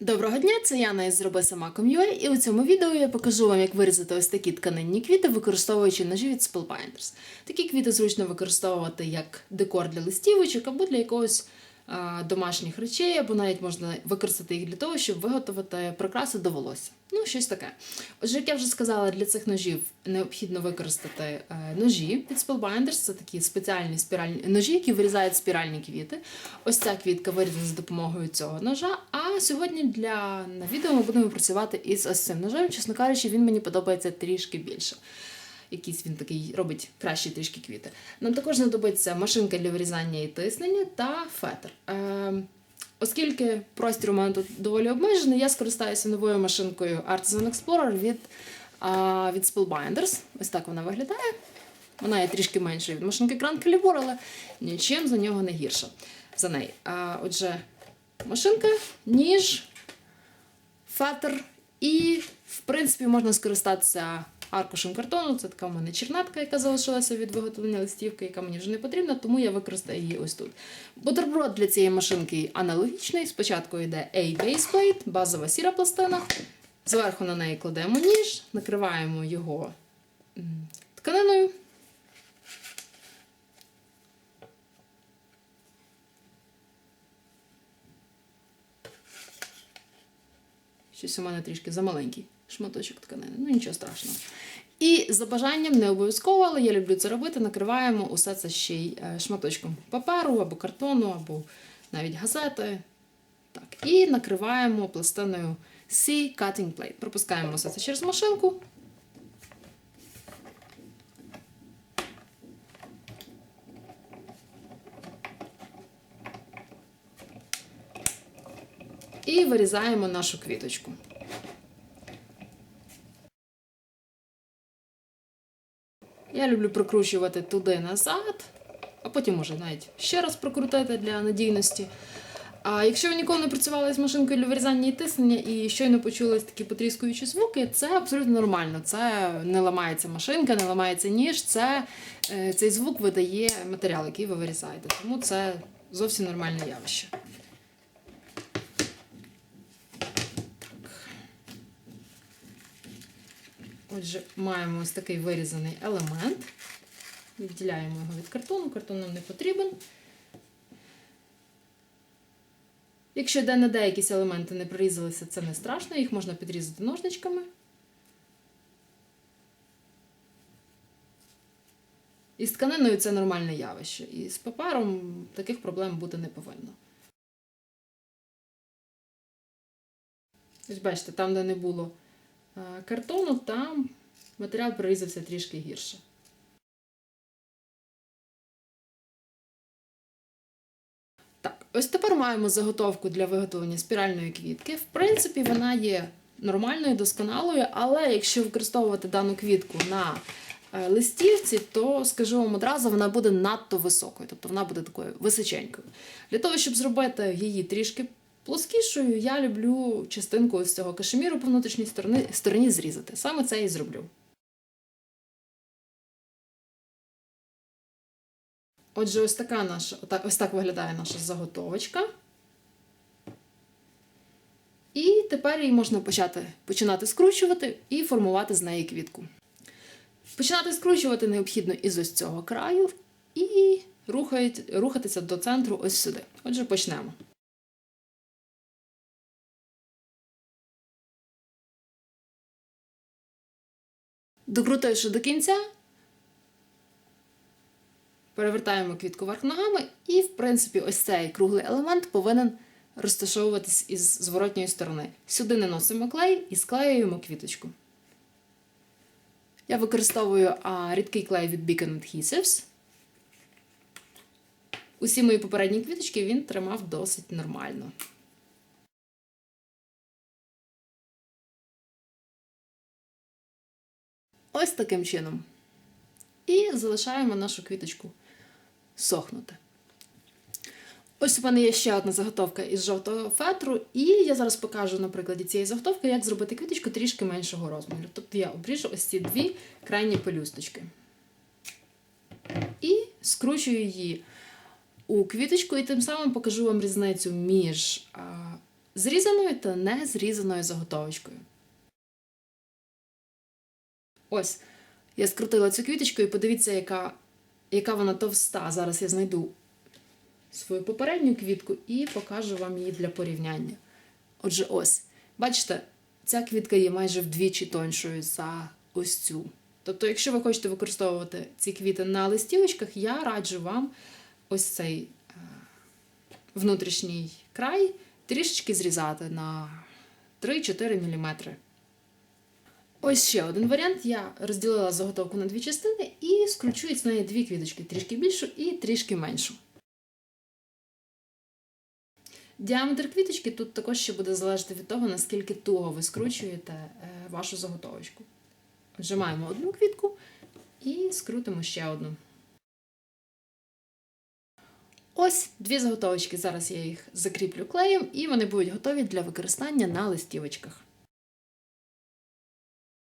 Доброго дня, це Яна із Зроби сама ком'ює, і у цьому відео я покажу вам, як вирізати ось такі тканинні квіти, використовуючи ножі від Spellbinders. Такі квіти зручно використовувати як декор для листівочок або для якогось домашніх речей, або навіть можна використати їх для того, щоб виготовити прикраси до волосся. Ну, щось таке. Отже, як я вже сказала, для цих ножів необхідно використати е, ножі від Spellbinders. Це такі спеціальні спіральні ножі, які вирізають спіральні квіти. Ось ця квітка вирізана за допомогою цього ножа. А сьогодні для на відео ми будемо працювати із ось цим ножем. Чесно кажучи, він мені подобається трішки більше. Якийсь він такий робить кращі трішки квіти. Нам також знадобиться машинка для вирізання і тиснення та фетр. Е, Оскільки простір у мене тут доволі обмежений, я скористаюся новою машинкою Artisan Explorer від, від Spellbinders. Ось так вона виглядає. Вона є трішки меншою від машинки Grand Caliber, але нічим за нього не гірша за неї. А, отже, машинка, ніж, фетр і, в принципі, можна скористатися аркушем картону. Це така в мене чернатка, яка залишилася від виготовлення листівки, яка мені вже не потрібна, тому я використаю її ось тут. Бутерброд для цієї машинки аналогічний. Спочатку йде A-Base Plate, базова сіра пластина. Зверху на неї кладемо ніж, накриваємо його тканиною. Щось у мене трішки замаленький шматочок тканини. Ну нічого страшного. І за бажанням не обов'язково, але я люблю це робити. Накриваємо усе це ще й е, шматочком паперу або картону, або навіть газети. Так, і накриваємо пластиною C Cutting Plate. Пропускаємо все це через машинку. І вирізаємо нашу квіточку. Я люблю прокручувати туди назад, а потім може навіть ще раз прокрутити для надійності. А якщо ви ніколи не працювали з машинкою для вирізання і тиснення і щойно почули такі потріскуючі звуки, це абсолютно нормально. Це не ламається машинка, не ламається ніж. Це, е, цей звук видає матеріал, який ви вирізаєте. Тому це зовсім нормальне явище. Отже, маємо ось такий вирізаний елемент. Відділяємо його від картону, картон нам не потрібен. Якщо де-не-де якісь елементи не прорізалися, це не страшно, їх можна підрізати ножничками. І з тканиною це нормальне явище. І з папером таких проблем бути не повинно. Ось бачите, там, де не було картону, там матеріал прорізався трішки гірше. Так, ось тепер маємо заготовку для виготовлення спіральної квітки. В принципі, вона є нормальною, досконалою, але якщо використовувати дану квітку на е, листівці, то скажу вам одразу, вона буде надто високою, тобто вона буде такою височенькою. Для того, щоб зробити її трішки плоскішою, я люблю частинку ось цього кашеміру по внутрішній стороні, стороні зрізати. Саме це і зроблю. Отже, ось така наша, ось так виглядає наша заготовочка. І тепер її можна почати, починати скручувати і формувати з неї квітку. Починати скручувати необхідно із ось цього краю і рухають, рухатися до центру ось сюди. Отже, почнемо. Докрутивши до кінця, перевертаємо квітку вверх ногами, і, в принципі, ось цей круглий елемент повинен розташовуватись із зворотньої сторони. Сюди наносимо клей і склеюємо квіточку. Я використовую а, рідкий клей від Beacon Adhesives. Усі мої попередні квіточки він тримав досить нормально. Ось таким чином. І залишаємо нашу квіточку сохнути. Ось у мене є ще одна заготовка із жовтого фетру, і я зараз покажу на прикладі цієї заготовки, як зробити квіточку трішки меншого розміру. Тобто я обріжу ось ці дві крайні пелюсточки. І скручую її у квіточку, і тим самим покажу вам різницю між зрізаною та не зрізаною заготовочкою. Ось, я скрутила цю квіточку і подивіться, яка, яка вона товста. Зараз я знайду свою попередню квітку і покажу вам її для порівняння. Отже, ось, бачите, ця квітка є майже вдвічі тоншою за ось цю. Тобто, якщо ви хочете використовувати ці квіти на листівочках, я раджу вам ось цей е, внутрішній край трішечки зрізати на 3-4 мм. Ось ще один варіант. Я розділила заготовку на дві частини і скручую з неї дві квіточки, трішки більшу і трішки меншу. Діаметр квіточки тут також ще буде залежати від того, наскільки туго ви скручуєте е, вашу заготовочку. Отже, маємо одну квітку і скрутимо ще одну. Ось дві заготовочки. Зараз я їх закріплю клеєм, і вони будуть готові для використання на листівочках.